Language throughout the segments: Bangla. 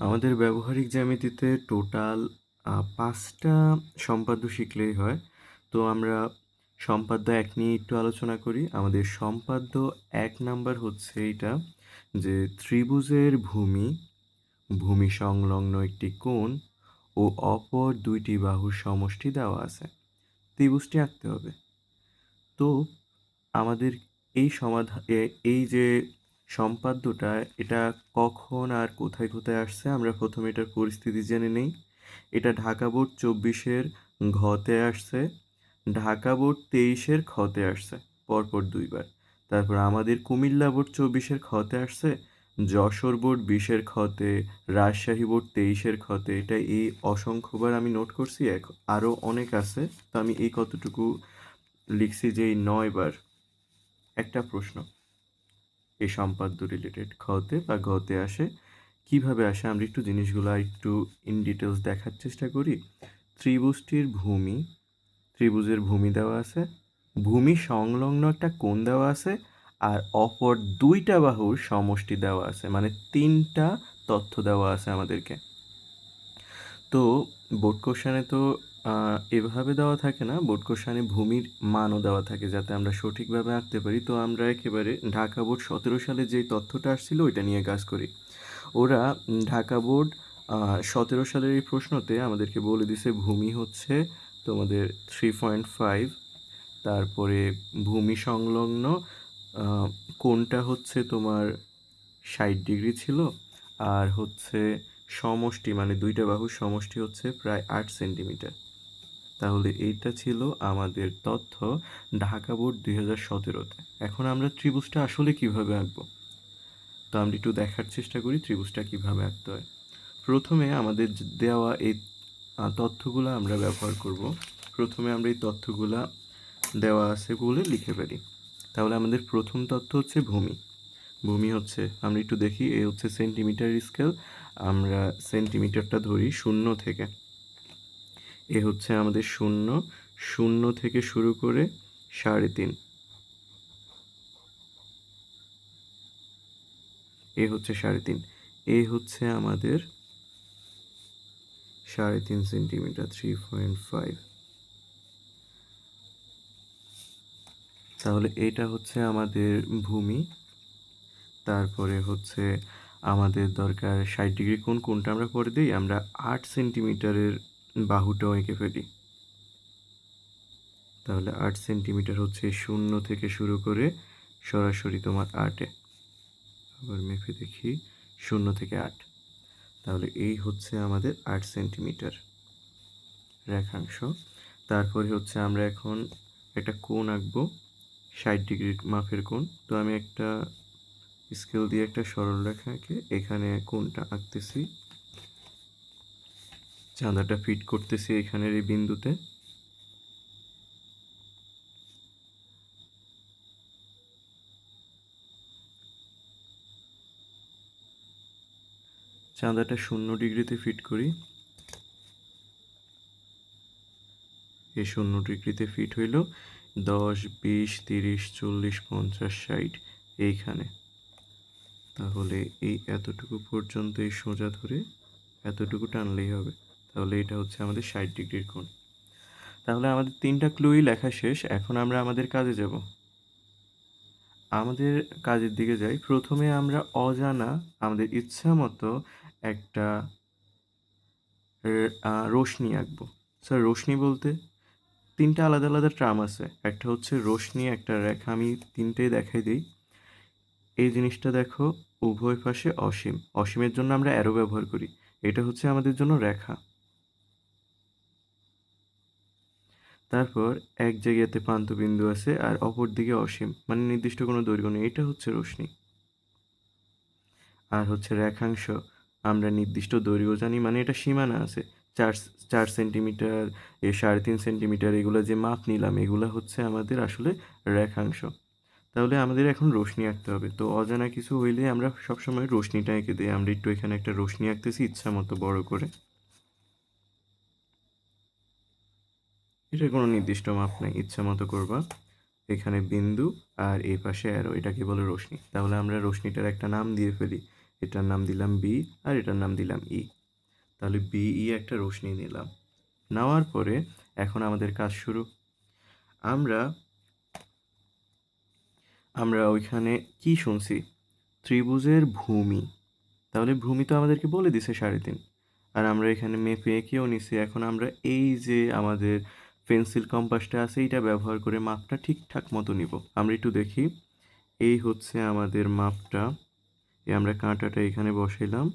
আমাদের ব্যবহারিক জ্যামিতিতে টোটাল পাঁচটা সম্পাদ্য শিখলেই হয়। তো আমরা সম্পাদ্য এক নিয়ে একটু আলোচনা করি। আমাদের সম্পাদ্য এক নাম্বার হচ্ছে এইটা যে ত্রিভুজের ভূমি ভূমি সংলগ্ন একটি কোণ ও অপর দুইটি বাহুর সমষ্টি দেওয়া আছে। ত্রিভুজটি আঁকতে হবে। তো আমাদের এই সমাধান এই যে সম্পাদ্যটা এটা কখন আর কোথায় কোথায় আসছে আমরা প্রথমে এটার পরিস্থিতি জেনে নেই। এটা ঢাকা বোর্ড চব্বিশের ঘতে আসছে, ঢাকা বোর্ড তেইশের খতে আসছে, পরপর দুইবার। তারপর আমাদের কুমিল্লা বোর্ড চব্বিশের খতে আসছে, যশোর বোর্ড বিশের খতে রাজশাহী বোর্ড তেইশের খতে এটা এই অসংখ্যবার আমি নোট করছি, এক আরও অনেক আছে, তো আমি এই কতটুকু লিখছি যে এই নয়বার। একটা প্রশ্ন এই সম্পাদ্য রিলেটেড খতে বা ঘতে আসে। কীভাবে আসে? আমরা একটু জিনিসগুলো একটু ইন ডিটেলস দেখার চেষ্টা করি। ত্রিভুজটির ভূমি, ত্রিভুজের ভূমি দেওয়া আছে। ভূমি সংলগ্ন একটা কোণ দেওয়া আছে আর অপর দুইটা বাহুর সমষ্টি দেওয়া আছে। মানে তিনটা তথ্য দেওয়া আছে আমাদেরকে। তো বোর্ড কোশ্চানে তো এভাবে দেওয়া থাকে না। বোর্ড কোশ্চানে ভূমির মানও দেওয়া থাকে যাতে আমরা সঠিকভাবে আঁকতে পারি। তো আমরা একেবারে ঢাকা বোর্ড সতেরো সালে যেই তথ্যটা আসছিল, ওইটা নিয়ে কাজ করি। ওরা ঢাকা বোর্ড সতেরো সালের এই প্রশ্নতে আমাদেরকে বলে দিছে, ভূমি হচ্ছে তোমাদের থ্রি পয়েন্ট ফাইভ তারপরে ভূমি সংলগ্ন কোনটা হচ্ছে তোমার ষাট ডিগ্রি ছিল, আর হচ্ছে সমষ্টি মানে দুইটা বাহুর সমষ্টি হচ্ছে প্রায় আট সেন্টিমিটার। তাহলে এইটা ছিল আমাদের তথ্য ঢাকা বোর্ড দুই হাজার সতেরোতে। এখন আমরা ত্রিভুজটা আসলে কীভাবে আঁকবো? তো আমরা একটু দেখার চেষ্টা করি ত্রিভুজটা কীভাবে আঁকতে হয়। প্রথমে আমাদের দেওয়া এই তথ্যগুলো আমরা ব্যবহার করব। প্রথমে আমরা এই তথ্যগুলা দেওয়া আছে বলে লিখে ফেলি। তাহলে আমাদের প্রথম তথ্য হচ্ছে ভূমি। ভূমি হচ্ছে, আমরা একটু দেখি, এ হচ্ছে সেন্টিমিটার স্কেল আমরা সেন্টিমিটারটা ধরি শূন্য থেকে। এ হচ্ছে আমাদের শূন্য। শূন্য থেকে শুরু করে সাড়ে তিন। এ হচ্ছে সাড়ে তিন। এ হচ্ছে আমাদের সাড়ে তিন সেন্টিমিটার, থ্রি পয়েন্ট ফাইভ। তাহলে এটা হচ্ছে আমাদের ভূমি। তারপরে হচ্ছে আমাদের দরকার ষাট ডিগ্রি কোন কোনটা আমরা করে দিই, আমরা আট সেন্টিমিটারের বাহুটাও এঁকে ফেলি। তাহলে আট সেন্টিমিটার হচ্ছে শূন্য থেকে শুরু করে সরাসরি তোমার আটে। আবার মেপে দেখি, শূন্য থেকে আট। তাহলে এই হচ্ছে আমাদের আট সেন্টিমিটার রেখাংশ। তারপরে হচ্ছে আমরা এখন একটা কোণ আঁকবো, ষাট ডিগ্রির মাপের কোণ। তো আমি একটা স্কেল দিয়ে একটা সরল রেখা এখানে কোনটা আঁকতেছি। চাঁদাটা ফিট করতেছি এখানের এই বিন্দুতে। চাঁদাটা শূন্য ডিগ্রিতে ফিট করি। এই শূন্য ডিগ্রিতে ফিট হইল দশ, বিশ, তিরিশ, চল্লিশ, পঞ্চাশ, ষাট, এইখানে। তাহলে এই এতটুকু পর্যন্ত এই সোজা ধরে এতটুকু টানলেই হবে। তাহলে এটা হচ্ছে আমাদের ষাট ডিগ্রির কোণ। তাহলে আমাদের তিনটা ক্লুই লেখা শেষ। এখন আমরা আমাদের কাজে যাব। আমাদের কাজের দিকে যাই। প্রথমে আমরা অজানা আমাদের ইচ্ছা মতো একটা রোশনি আঁকবো। স্যার রোশনি বলতে তিনটা আলাদা আলাদা ট্রাম আছে। একটা হচ্ছে রোশনি একটা রেখা। আমি তিনটেই দেখাই দিই। এই জিনিসটা দেখো উভয় পাশে অসীম। অসীমের জন্য আমরা অ্যারো ব্যবহার করি। এটা হচ্ছে আমাদের জন্য রেখা। তারপর এক জায়গাতে প্রান্তবিন্দু আছে আর অপর দিকে অসীম মানে নির্দিষ্ট কোনো দৈর্ঘ্য নেই। এটা হচ্ছে রশ্মি। আর হচ্ছে রেখাংশ। আমরা নির্দিষ্ট দৈর্ঘ্য জানি মানে এটা সীমানা আছে। চার চার সেন্টিমিটার এ সাড়ে তিন সেন্টিমিটার এগুলো যে মাপ নিলাম, এগুলো হচ্ছে আমাদের আসলে রেখাংশ। তাহলে আমাদের এখন রোশনি আঁকতে হবে। তো অজানা কিছু হইলে আমরা সবসময় রশ্মিটা এঁকে দিই। আমরা একটু এখানে একটা রশ্মি আঁকতেছি ইচ্ছা মতো বড় করে। এটা কোনো নির্দিষ্ট মাপ নেই, ইচ্ছা মতো করবা। এখানে বিন্দু আর এই পাশে অ্যারো এটাকে বলে রশ্মি তাহলে আমরা রশ্মিটার একটা নাম দিয়ে ফেলি। এটার নাম দিলাম বি আর এটার নাম দিলাম ই তাহলে বি ই একটা রোশনি নিলাম। নেওয়ার পরে এখন আমাদের কাজ শুরু। আমরা আমরা ওইখানে কি শুনছি? ত্রিভুজের ভূমি। তাহলে ভূমি তো আমাদেরকে বলে দিছে সাড়ে তিন। আর আমরা এখানে মেপে এঁকেও নিছি। এখন আমরা এই যে আমাদের পেন্সিল কম্পাসটা আছে, এইটা ব্যবহার করে মাপটা ঠিকঠাক মতো নিব। আমরা একটু দেখি। এই হচ্ছে আমাদের মাপটা। এই আমরা কাঁটাটা এখানে বসাইলাম।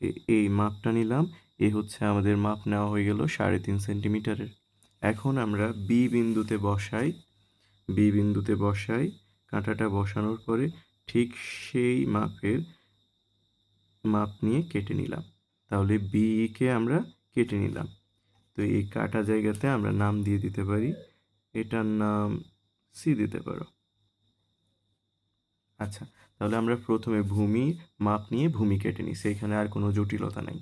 এ- এই মাপটা নিলাম। এই হচ্ছে আমাদের মাপ নেওয়া হয়ে গেল সাড়ে তিন সেন্টিমিটারের। এখন আমরা বি বিন্দুতে বসাই। বি বিন্দুতে বসাই। কাঁটাটা বসানোর পরে ঠিক সেই মাপের মাপ নিয়ে কেটে নিলাম। তাহলে বিকে আমরা কেটে নিলাম। তো এই কাটা জায়গাতে আমরা নাম দিয়ে দিতে পারি। এটার নাম সি দিতে পারো। আচ্ছা তাহলে আমরা প্রথমে ভূমি মাপ নিয়ে ভূমি কেটে নিই। সেইখানে আর কোনো জটিলতা নাই।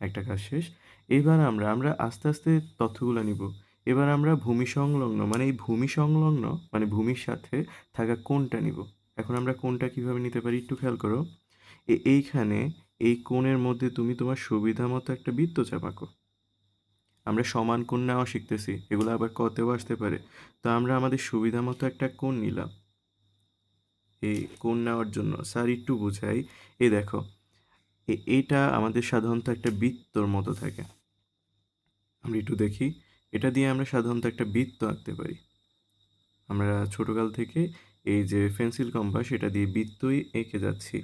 একটা কাজ শেষ। এবার আমরা আমরা আস্তে আস্তে তথ্যগুলো নিব। এবার আমরা ভূমি সংলগ্ন মানে এই ভূমি সংলগ্ন মানে ভূমির সাথে থাকা কোণটা নিব। এখন আমরা কোণটা কীভাবে নিতে পারি একটু খেয়াল করো। এইখানে, এই কোণের মধ্যে তুমি তোমার সুবিধা মতো একটা বৃত্ত চাপাকো। আমরা সমান কোণ নেওয়া শিখতেছি, এগুলো আবার কতেও আসতে পারে। তো আমরা আমাদের সুবিধা মতো একটা কোণ নিলাম। এই কোণ নেওয়ার জন্য। স্যার একটু বুঝাই। এই দেখো, এ- এইটা আমাদের সাধারণত একটা বৃত্তর মতো থাকে। আমরা একটু দেখি। এটা দিয়ে আমরা সাধারণত একটা বৃত্ত আঁকতে পারি। আমরা ছোটোকাল থেকে এই যে পেন্সিল কম্পাস এটা দিয়ে বৃত্তই এঁকে যাচ্ছি।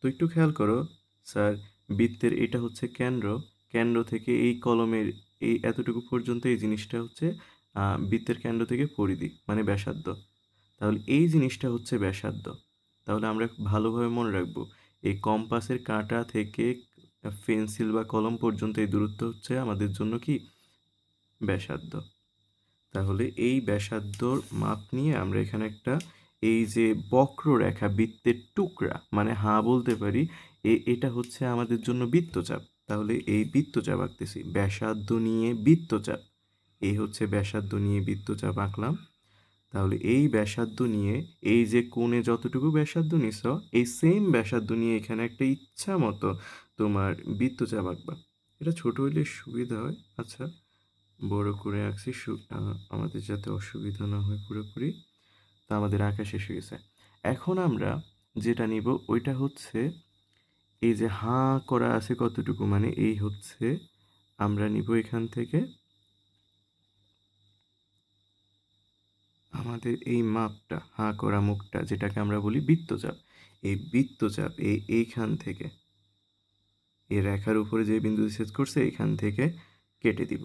তো একটু খেয়াল করো, স্যার, বৃত্তের এটা হচ্ছে কেন্দ্র। কেন্দ্র থেকে এই কলমের এই এতটুকু পর্যন্ত এই জিনিসটা হচ্ছে বৃত্তের কেন্দ্র থেকে পরিধি মানে ব্যাসার্ধ। তাহলে এই জিনিসটা হচ্ছে ব্যাসার্ধ। তাহলে আমরা ভালোভাবে মনে রাখব, এই কম্পাসের কাঁটা থেকে পেন্সিল বা কলম পর্যন্ত এই দূরত্ব হচ্ছে আমাদের জন্য কি? ব্যাসার্ধ। তাহলে এই ব্যাসার্ধর মাপ নিয়ে আমরা এখানে একটা এই যে বক্ররেখা বৃত্তের টুকরা মানে হাঁ বলতে পারি, এ, এটা হচ্ছে আমাদের জন্য বৃত্তচাপ। তাহলে এই বৃত্তচাপ আঁকতেছি, ব্যাসার্ধ নিয়ে বৃত্তচাপ। এই হচ্ছে ব্যাসার্ধ নিয়ে বৃত্তচাপ আঁকলাম। তাহলে এই ব্যাসার্ধ নিয়ে এই যে কোণে যতটুকু ব্যাসার্ধ নিছ, এই সেম ব্যাসার্ধ নিয়ে এখানে একটা ইচ্ছা মতো তোমার বৃত্তচাপ আঁকবা। এটা ছোট হইলে সুবিধা হয়। আচ্ছা। বড় করে আঁকছি আমাদের যাতে অসুবিধা না হয় পুরোপুরি, তা আমাদের আঁকা শেষ হয়ে গেছে। এখন আমরা যেটা নিব ওইটা হচ্ছে এই যে হাঁ করা আছে কতটুকু মানে এই হচ্ছে আমরা নিব এখান থেকে আমাদের এই মাপটা, হাঁ করা মুখটা, যেটাকে আমরা বলি বৃত্তচাপ। এই বৃত্তচাপ এই এইখান থেকে এই রেখার উপরে যে বিন্দু ছেদ করছে, এখান থেকে কেটে দিব।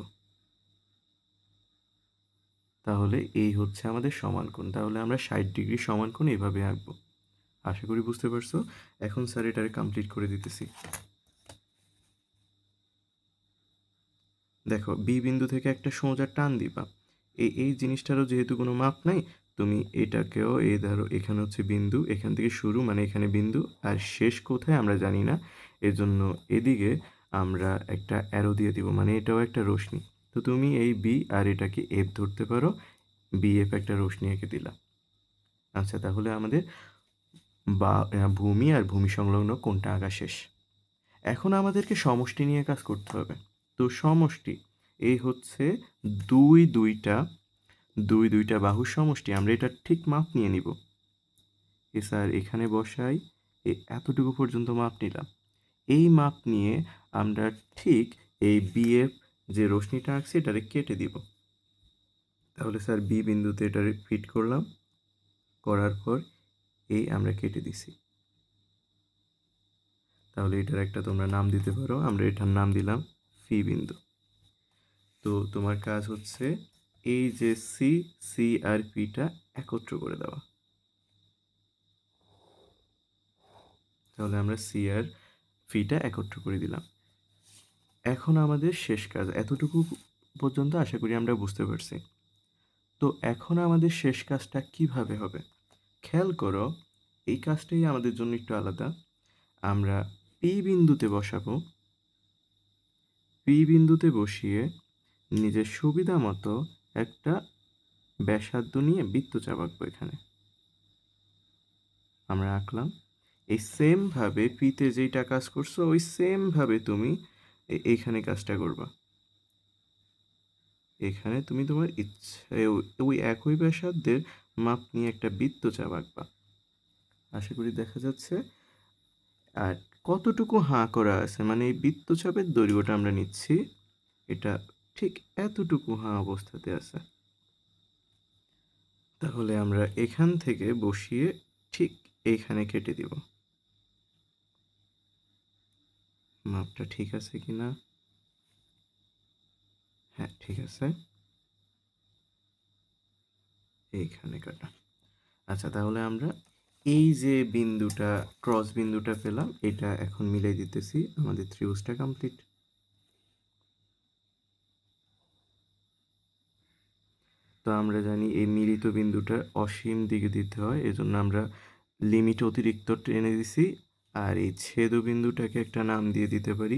তাহলে এই হচ্ছে আমাদের সমান কোণ। তাহলে আমরা ষাট ডিগ্রি সমান কোণ এইভাবে আঁকবো। আশা করি বুঝতে পারছ? এখন স্যার এটারে কমপ্লিট করে দিতেছি। দেখো বি বিন্দু থেকে একটা সোজা টান দিবা। এই এই জিনিসটারও যেহেতু কোনো মাপ নাই, তুমি এটাকেও এই ধরো, এখানে হচ্ছে বিন্দু, এখান থেকে শুরু মানে এখানে বিন্দু, আর শেষ কোথায় আমরা জানি না। এজন্য এদিকে আমরা একটা অ্যারো দিয়ে দিব মানে এটাও একটা রশ্মি। তো তুমি এই বি আর এটাকে এফ ধরতে পারো। বি এফ একটা রোশনি এঁকে দিলাম। আচ্ছা তাহলে আমাদের বা ভূমি আর ভূমি সংলগ্ন কোনটা আঁকা শেষ? এখন আমাদেরকে সমষ্টি নিয়ে কাজ করতে হবে। তো সমষ্টি, এই হচ্ছে দুই দুইটা দুই দুইটা বাহু সমষ্টি। আমরা এটা ঠিক মাপ নিয়ে নিব। এ স্যার, এখানে বসাই এতটুকু পর্যন্ত মাপ নিলাম। এই মাপ নিয়ে আমরা ঠিক এই বিএফ যে রশ্মিটা আঁকছি, এটারে কেটে দিব। তাহলে স্যার বি বিন্দুতে এটারে ফিট করলাম। করার পর এই আমরা কেটে দিছি। তাহলে এটার একটা তোমরা নাম দিতে পারো। আমরা এটার নাম দিলাম ফি বিন্দু। তো তোমার কাজ হচ্ছে এই যে সি সি আর পিটা একত্র করে দেওয়া। তাহলে আমরা সি আর ফিটা একত্র করে দিলাম। এখন আমাদের শেষ কাজ। এতটুকু পর্যন্ত আশা করি আমরা বুঝতে পারছি। তো এখন আমাদের শেষ কাজটা কীভাবে হবে? খেয়াল করো, এই কাজটাই আমাদের জন্য একটু আলাদা। আমরা পি বিন্দুতে বসাবো। পি বিন্দুতে বসিয়ে নিজের সুবিধা মতো একটা ব্যাসার্ধ নিয়ে বৃত্ত চাপাকবো এখানে। আমরা আঁকলাম। এই সেমভাবে পিতে যেইটা কাজ করছ, ওই সেমভাবে তুমি এইখানে কাজটা করবা। এখানে তুমি তোমার ইচ্ছা, ওই একই ব্যাসার্ধের মাপ নিয়ে একটা বৃত্তচাপ আঁকবা। আশা করি দেখা যাচ্ছে। আর কতটুকু হাঁ করা আছে? মানে এই বৃত্তচাপের দৈর্ঘ্যটা আমরা নিচ্ছি। এটা ঠিক এতটুকু হাঁ অবস্থাতে আছে। তাহলে আমরা এখান থেকে বসিয়ে ঠিক এইখানে কেটে দিব। মাপটা ঠিক আছে কি না ঠিক আছে? এইখানে কাটা। আচ্ছা তাহলে আমরা এই যে বিন্দুটা ক্রস বিন্দুটা পেলাম, এটা এখন মিলাই দিতেছি, আমাদের ত্রিভুজটা কমপ্লিট তো আমরা জানি এই মিলিত বিন্দুটা অসীম দিকে দিতে হয়, এজন্য আমরা লিমিট অতিরিক্ত টেনে দিছি, আর এই ছেদ বিন্দুটাকে একটা নাম দিয়ে দিতে পারি,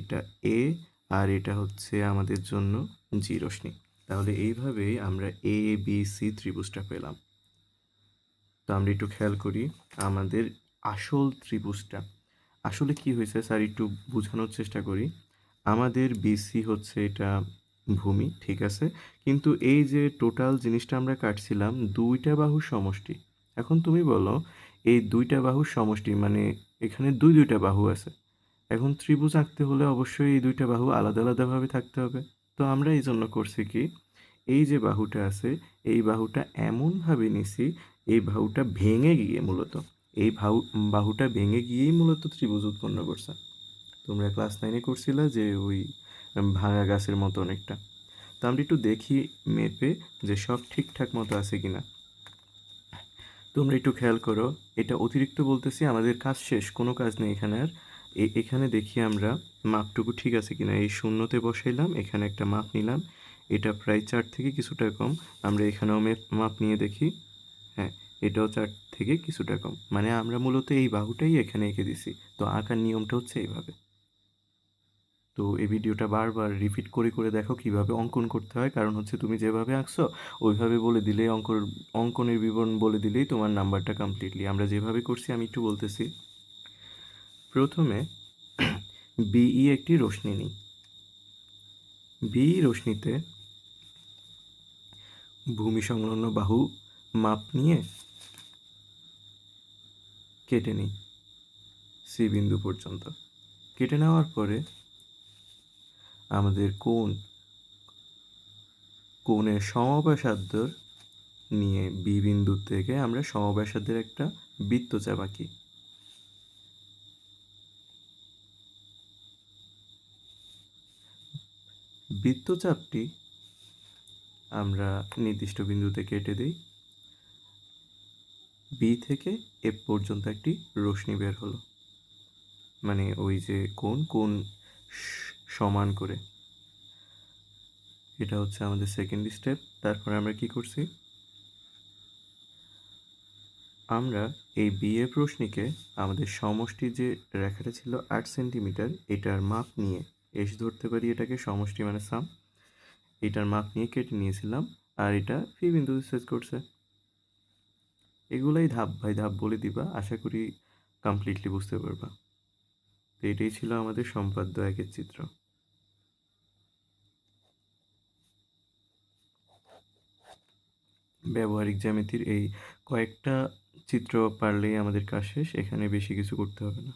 এটা এ আর এটা হচ্ছে আমাদের জন্য জি রশ্মি। তাহলে এইভাবেই আমরা এ বি সি ত্রিভুজটা পেলাম। তো আমরা একটু খেয়াল করি আমাদের আসল ত্রিভুজটা। আসলে কি হয়েছে স্যার, একটু বোঝানোর চেষ্টা করি। আমাদের বিসি হচ্ছে এটা ভূমি, ঠিক আছে? কিন্তু এই যে টোটাল জিনিসটা আমরা কাটছিলাম, দুইটা বাহু সমষ্টি। এখন তুমি বলো, এই দুইটা বাহু সমষ্টি মানে এখানে দুই দুইটা বাহু আছে। এখন ত্রিভুজ আঁকতে হলে অবশ্যই এই দুইটা বাহু আলাদা আলাদাভাবে থাকতে হবে। তো আমরা এই জন্য করছি কি, এই যে বাহুটা আছে, এই বাহুটা এমনভাবে নিছি, এই বাহুটা ভেঙে গিয়ে মূলত, এই বাহু বাহুটা ভেঙে গিয়েই মূলত ত্রিভুজ উৎপন্ন করছে। তোমরা ক্লাস নাইনে করছিলে যে ওই ভাঙা গাছের মতো অনেকটা। তো আমরা একটু দেখি মেপে যে সব ঠিকঠাক মতো আছে কিনা। তোমরা একটু খেয়াল করো, এটা অতিরিক্ত বলতেছি, আমাদের কাজ শেষ, কোনো কাজ নেই এখানে আর। এখানে দেখি আমরা মাপটুকু ঠিক আছে কিনা। এই শূন্যতে বসাইলাম, এখানে একটা মাপ নিলাম। এটা প্রায় চার থেকে কিছুটা কম। আমরা এখানেও মেপ- নিয়ে দেখি। হ্যাঁ এটাও চার থেকে কিছুটা কম। মানে আমরা মূলত এই বাহুটাই এখানে এঁকে দিছি। তো আঁকার নিয়মটা হচ্ছে এইভাবে। তো এই ভিডিওটা বারবার রিপিট করে করে দেখো কীভাবে অঙ্কন করতে হয়। কারণ হচ্ছে তুমি যেভাবে আঁকছো, ওইভাবে বলে দিলেই অঙ্ক অঙ্কনের বিবরণ বলে দিলেই তোমার নাম্বারটা কমপ্লিটলি আমরা যেভাবে করছি, আমি একটু বলতেছি। প্রথমে বিই একটি রশ্মি নিই। বিই রশ্মিতে ভূমি সংলগ্ন বাহু মাপ নিয়ে কেটে নিই সি বিন্দু পর্যন্ত। কেটে নেওয়ার পরে আমাদের কোণ, কোণের সমব্যাসার্ধ নিয়ে বি বিন্দু থেকে আমরা সমব্যাসার্ধের একটা বৃত্তচাপ আঁকি। বৃত্তচাপটি আমরা নির্দিষ্ট বিন্দুতে কেটে দিই। বি থেকে এফ পর্যন্ত একটি রশ্মি বের হলো। মানে ওই যে কোন কোন সমান করে। এটা হচ্ছে আমাদের সেকেন্ড স্টেপ তারপরে আমরা কি করছি? আমরা এই বিএফ রশ্মিকে আমাদের সমষ্টি যে রেখাটা ছিল আট সেন্টিমিটার এটার মাপ নিয়ে এস ধরতে পারি এটাকে, সমষ্টি মানে সাম এটার মাপ নিয়ে কেটে নিয়েছিলাম, আর এটা ফি বিন্দুতে সেট করছে। এগুলাই ধাপ বাই ধাপ বলে দিবা, আশা করি কমপ্লিটলি বুঝতে পারবা। তো এটাই ছিল আমাদের সম্পাদ্য একের চিত্র। ব্যবহারিক জ্যামিতির এই কয়েকটা চিত্র পারলেই আমাদের কাজ শেষ, এখানে বেশি কিছু করতে হবে না।